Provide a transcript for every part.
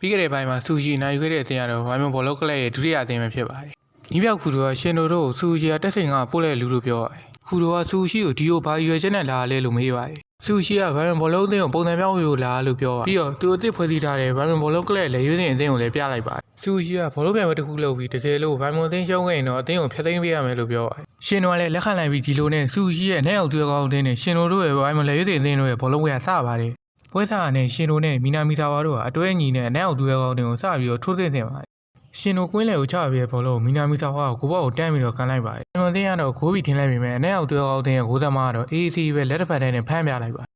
ပြီးခဲ့တဲ့ပိုင်းမှာဆူရှီနိုင်ယူခဲ့တဲ့အသင်းကတော့ဝိုင်မွန်ဘောလုံးကလပ်ရဲ့ဒုတိယအသင်းပဲဖြစ်ပါတယ်။ညီပြောက်ခူတို့ကရှင်တို့တို့ကိုဆူရှီကတက်စိန်ကပို့တဲ့လူလို့ပြောပါတယ်။ခူတို့ကဆူရှီကိုဒီကိုဘာရွယ်ချက်နဲ့လာလဲလို့မေးပါတယ်။ဆူရှီကဝိုင်မွန်ဘောလုံးအသင်းကိုပုံစံပြောင်းယူလာလို့ပြောပါတယ်။ပြီးတော့သူအသစ်ဖွဲ့စည်းထားတဲ့ဝိုင်မွန်ဘောလုံးကလပ်ရဲ့လက်ရွေးစင်အသင်းကိုလည်းပြလိုက်ပါတယ်။ဆူရှီကဘောလုံးပြိုင်ပွဲတစ်ခုလုပ်ပြီးတကယ်လို့ဝိုင်မွန်အသင်းရှုံးခဲ့ရင်တော့အသင်းကိုဖျက်သိမ်းပေးရမယ်လို့ပြောပါတယ်။ရှင်တို့ကလည်းလက်ခံလိုက်ပြီးဒီလိုနဲ့ဆူရှီရဲ့နဲ့အောင်သွေးကောင်းအသင်းနဲ့ရှင်တို့တို့ရဲ့ဝိုင်မွန်လက်ရွေးစင်အသင်းတို့ရဲ့ဘောလုံးပွဲကစပါတယ်။ ပွဲစားနဲ့ရှင်တို့နဲ့မီနာမီတာဝါတို့ကအတွဲညီနဲ့အနက်အောက်တွဲကောင်းတွေကိုစပြီးတော့ထိုးစစ်ဆင်ပါတယ်။ရှင်တို့ကွင်းလေကိုချပြဲဘောလုံးမီနာမီတာဝါကကိုဘောကိုတန်းပြီးတော့ကန်လိုက်ပါတယ်။ကျွန်တော်သိရတော့ဂိုးပြီးထင်းလိုက်ပြီမဲ့အနက်အောက်တွဲကောင်းတဲ့ဂိုးသမားကတော့ AAC ပဲလက်တစ်ဖက်ထဲနဲ့ဖမ်းပြလိုက်ပါတယ်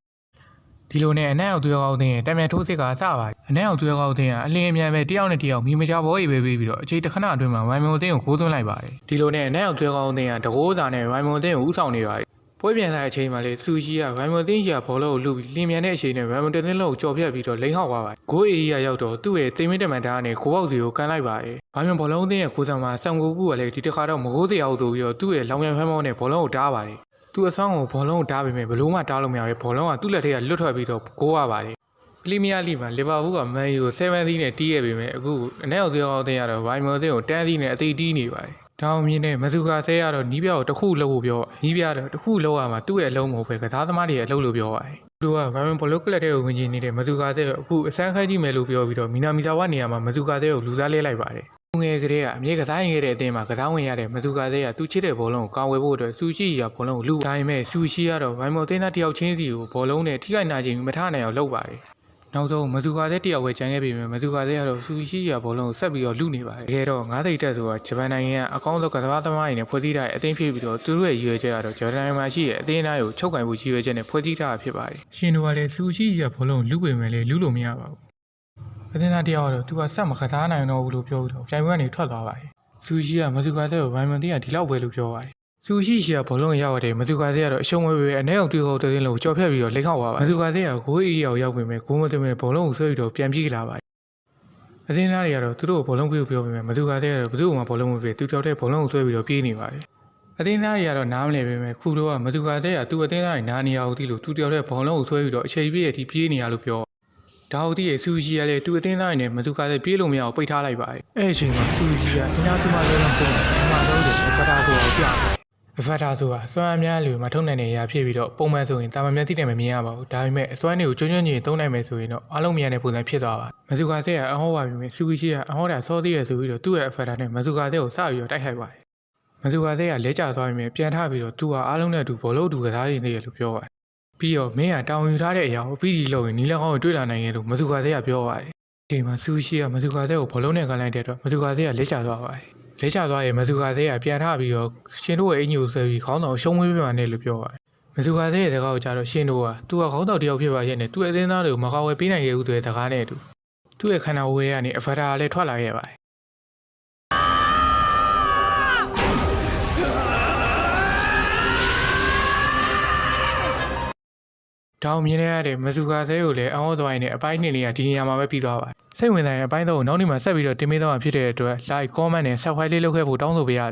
။ဒီလိုနဲ့အနက်အောက်တွဲကောင်းတဲ့တံမြန်ထိုးစစ်ကစပါတယ်။အနက်အောက်တွဲကောင်းတဲ့အလင်းအမြန်ပဲတယောက်နဲ့တယောက်မီမချဘောကြီးပဲပြီးပြီးတော့အခြေတခဏအတွင်းမှာဝိုင်မွန်အသင်းကိုဂိုးသွင်းလိုက်ပါတယ်။ဒီလိုနဲ့အနက်အောက်တွဲကောင်းတဲ့ကတကိုးစာနဲ့ဝိုင်မွန်အသင်းကိုဥဆောင်နေပါတယ်။ ပွဲပြန်လာတဲ့အချိန်မှာလေစူရှီကဗိုင်မွန်သင်းကြီးကဘောလုံးကိုလူပြီးလင်းမြန်တဲ့အချိန်နဲ့ဗိုင်မွန်တစ်သင်းလုံးကိုကြော်ပြတ်ပြီးတော့လိန်ဟောက်သွားပါတယ်။ဂိုးအေရီယာရောက်တော့သူ့ရဲ့တိမ်မင်းတမန်တားနဲ့ဂိုးပေါက်စီကိုကန်လိုက်ပါတယ်။ဗိုင်မွန်ဘောလုံးသင်းရဲ့ကိုယ်ဆောင်မှာဆမ်ဂိုကူကလည်းဒီတစ်ခါတော့မကိုးစရာအောင်ဆိုပြီးတော့သူ့ရဲ့လောင်မြန်ဖမ်းမောင်းနဲ့ဘောလုံးကိုတားပါတယ်။သူ့အဆောင်ကိုဘောလုံးကိုတားပေမဲ့ဘလို့မှတားလို့မရဘူး။ဘောလုံးကသူ့လက်ထဲကလွတ်ထွက်ပြီးတော့ဂိုးရပါတယ်။ပလီမီယာလိမှာလီဗာပူးကမန်ယူကို7စီးနဲ့တီးခဲ့ပေမဲ့အခုအနက်အောက်သေးအောင်သေးရတော့ဝိုင်မော်သင်းကို10စီးနဲ့အသေးတီးနေပါတယ်။ တောင်မြင်းနဲ့မဇူကာဆဲရတော့နီးပြကိုတစ်ခုလှုပ်ဖို့ပြောနီးပြတော့တစ်ခုလှုပ်ရမှာသူ့ရဲ့အလုံးမဟုတ်ပဲကစားသမားတွေရဲ့အလုပ်လို့ပြောပါတယ်။သူကဗိုင်မန်ဘလော့ကလပ်တဲ့ကိုဝင်ကျင်နေတဲ့မဇူကာဆဲကိုအခုအစမ်းခိုင်းကြည့်မယ်လို့ပြောပြီးတော့မီနာမီတာဝနေရာမှာမဇူကာဆဲကိုလူစားလဲလိုက်ပါတယ်။ငယ်ကလေးကအမြဲကစားရင်ခဲ့တဲ့အတင်းမှာကစားဝင်ရတဲ့မဇူကာဆဲကသူ့ချစ်တဲ့ဘောလုံးကိုကောင်းဝဲဖို့အတွက်စူရှိရဘောလုံးကိုလူဒါပေမဲ့စူရှိကတော့ဗိုင်မော်တင်းသားတယောက်ချင်းစီကိုဘောလုံးနဲ့ထိခိုက်နာခြင်းမထနိုင်အောင်လုပ်ပါတယ်။ နောက်ဆုံးမဇူကာတဲ့တယောက်ပဲကျန်ခဲ့ပြီမယ်မဇူကာတဲ့ကတော့စူရှိရဘောလုံးကိုဆက်ပြီးတော့လူနေပါတယ်တကယ်တော့ငါးသိတက်ဆိုတာဂျပန်နိုင်ငံကအကောင်းဆုံးကစားသမားတွေနဲ့ဖွဲ့စည်းထားတဲ့အသင်းဖြစ်ပြီးတော့သူတို့ရဲ့ရည်ရွယ်ချက်ကတော့ဂျပန်နိုင်ငံမှာရှိတဲ့အသင်းသားကိုချုပ်ကင်ဖို့ရည်ရွယ်ချက်နဲ့ဖွဲ့စည်းထားတာဖြစ်ပါတယ်ရှင်တို့ကလည်းစူရှိရဘောလုံးကိုလူပေမဲ့လေလူလို့မရပါဘူးအသင်းသားတယောက်ကတော့သူကဆက်မကစားနိုင်တော့ဘူးလို့ပြောပြီးတော့ပြိုင်ပွဲကနေထွက်သွားပါတယ်စူရှိရမဇူကာတဲ့ကိုဗိုင်မန်တီးကဒီလောက်ပဲလို့ပြောပါတယ် စူရှိရှိကဘောလုံးရောက်တဲ့မဇူကာသေးကတော့အရှုံးဝဲပဲအနေအောင်တွေ့ခေါ်တဲ့တင်းလို့ကြော်ဖြတ်ပြီးတော့လိမ့်ခောက်သွားပါမဇူကာသေးကဂိုးအေးရောက်ရောက်ပြင်မဲ့ဂိုးမသွင်းမဲ့ဘောလုံးကိုဆွဲပြီးတော့ပြန်ပြေးလာပါတယ်အသင်းသားတွေကတော့သူတို့ကိုဘောလုံးပြေးပြောပြီးမဲ့မဇူကာသေးကတော့ဘယ်သူ့မှဘောလုံးမပြေးသူတောက်တဲ့ဘောလုံးကိုဆွဲပြီးတော့ပြေးနေပါတယ်အသင်းသားတွေကတော့နားမလည်ပေမဲ့ခုတော့ကမဇူကာသေးကသူ့အသင်းသားတွေနားနေရအောင်ဒီလိုသူတောက်တဲ့ဘောလုံးကိုဆွဲပြီးတော့အချိန်ပြည့်အထိပြေးနေရလို့ပြောဒါဟုတ်ဒီရဲ့စူဂျီကလည်းသူ့အသင်းသားတွေနဲ့မဇူကာသေးပြေးလို့မရအောင်ပိတ်ထားလိုက်ပါတယ်အဲ့အချိန်မှာစူဂျီကအင်နာသူမလုံးလုံးပုံမှာအမှားဆုံးတယ်ဖတာကိုအောင်ပြတယ်အ ဖက်တာဆိုတာစွမ်းအားများလူမထုတ်နိုင်တဲ့အရာဖြစ်ပြီးတော့ပုံမှန်ဆိုရင်တာမန်မျက်စိနဲ့မမြင်ရပါဘူးဒါပေမဲ့အစွမ်းတွေကိုကျွန်းကျွန်းကြီးသုံးနိုင်မယ်ဆိုရင်တော့အားလုံးမြင်ရတဲ့ပုံစံဖြစ်သွားပါမဇူကာဆက်ကအဟောပါပြီမဲ့စူကီရှိကအဟောတာစောသေးရဆိုပြီးတော့သူ့ရဲ့အဖက်တာနဲ့မဇူကာဆက်ကိုစပြီးတော့တိုက်ခိုက်ပါတယ်မဇူကာဆက်ကလဲကျသွားပြီမဲ့ပြန်ထပြီးတော့သူကအားလုံးနဲ့အတူဘောလုံးအတူကစားရင်းသေးရလို့ပြောပါတယ်ပြီးတော့မင်းကတောင်းယူထားတဲ့အရာကိုပြီးဒီလို့ရင်နီးလက်ကောင်းကိုတွေ့လာနိုင်ရဲ့လို့မဇူကာဆက်ကပြောပါတယ်ဒီချိန်မှာစူရှိကမဇူကာဆက်ကိုဘောလုံးနဲ့ကန်လိုက်တဲ့အတွက်မဇူကာဆက်ကလဲကျသွားပါတယ် လဲချသွားရင်မဇူကာသေးကပြန်ထပြီးတော့ရှင်တို့ရဲ့အင်ဂျီကိုဆွဲပြီးခေါင်းဆောင်ရှုံးမွေးပြပါနဲ့လို့ပြောပါတယ်။မဇူကာသေးရဲ့စကားကိုကြားတော့ရှင်တို့ကသူကခေါင်းဆောင်တယောက်ဖြစ်ပါရဲ့နဲ့သူ့အသင်းသားတွေကိုမကောက်ဝဲပေးနိုင်ခဲ့ဘူးဆိုတဲ့စကားနဲ့အတူသူ့ရဲ့ခန္ဓာဝဲကနေအဖတာကလည်းထွက်လာခဲ့ပါတယ်။ တောင်မြင်ရတဲ့မဇူကာသေးကိုလည်းအဟောသွားရင်လည်းအပိုင်းနှစ်နေရဒီနေရာမှာပဲပြီးသွားပါတယ်။စိတ်ဝင်စားရင်အပိုင်းသုံးကိုနောက်နေ့မှဆက်ပြီးတော့တင်ပေးသွားမှာဖြစ်တဲ့အတွက် like comment နဲ့ subscribe လေးလုပ်ခဲ့ဖို့တောင်းဆိုပေးရ